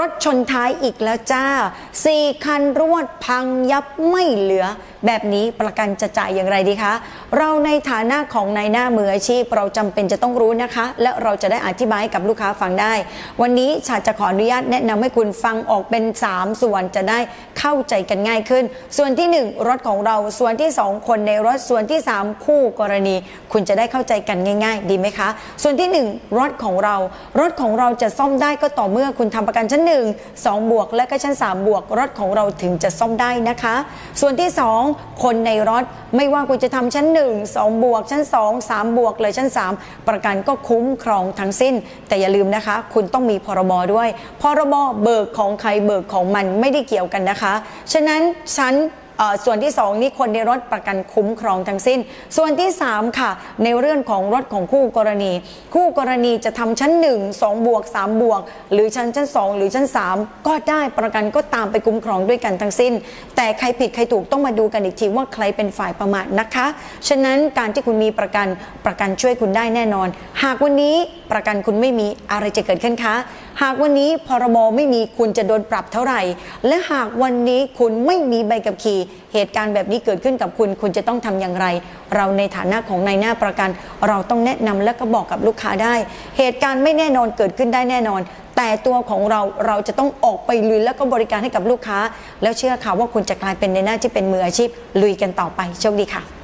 รถชนท้ายอีกแล้วจ้าสี่คันรวดพังยับไม่เหลือ แบบนี้ประกันจะจ่ายอย่างไรดีคะ เราในฐานะของนายหน้ามืออาชีพ เราจำเป็นจะต้องรู้นะคะ และเราจะได้อธิบายกับลูกค้าฟังได้ วันนี้ชาจะขออนุญาตแนะนำให้คุณฟังออกเป็น 3 ส่วนจะได้เข้าใจกันง่ายขึ้น ส่วนที่ 1 รถของเราส่วนที่ 2 คนในรถส่วนที่ 3 คู่กรณี คุณจะได้เข้าใจกันง่าย ๆ ดีไหมคะ ส่วนที่ 1 รถของเรา รถของเราจะซ่อมได้ก็ต่อเมื่อคุณทำประกันชั้น 1 2 บวกและก็ชั้น 3 บวกรถของเราถึงจะซ่อมได้นะคะ ส่วนที่ 2 คนในรถไม่ว่าคุณจะทำชั้น 1 2 บวก ชั้น 2 3 บวกเลยชั้น 3 ประกันก็คุ้มครองทั้งสิ้น แต่อย่าลืมนะคะ คุณต้องมีพรบด้วย พรบเบิกของใครเบิกของมันไม่ได้เกี่ยวกันนะคะ ฉะนั้นชั้น ส่วนที่ 2 นี่คนในรถประกันคุ้มครองทั้งสิ้น ส่วนที่ 3 ค่ะ ในเรื่องของรถของคู่กรณี คู่กรณีจะทำชั้น 1 2 บวก 3 บวก หรือชั้นชั้น 2 หรือชั้น 3 ก็ได้ประกันก็ตามไปคุ้มครองด้วยกันทั้งสิ้น แต่ใครผิดใครถูกต้องมาดูกันอีกทีว่าใครเป็นฝ่ายประมาทนะคะ ฉะนั้นการที่คุณมีประกันประกันช่วยคุณได้แน่นอน หากวันนี้ประกันคุณไม่มีอะไรจะเกิดขึ้นคะ หากวันนี้พรบไม่มีคุณจะโดนปรับเท่าไหร่ และหากวันนี้คุณไม่มีใบขับขี่ เหตุการณ์แบบนี้เกิดขึ้นกับคุณ คุณจะต้องทำอย่างไร เราในฐานะของนายหน้าประกัน เราต้องแนะนำและก็บอกกับลูกค้าได้ เหตุการณ์ไม่แน่นอนเกิดขึ้นได้แน่นอน แต่ตัวของเราเราจะต้องออกไปลุยแล้วก็บริการให้กับลูกค้า แล้วเชื่อค่ะว่าคุณจะกลายเป็นในหน้าที่เป็นมืออาชีพลุยกันต่อไปโชคดีค่ะ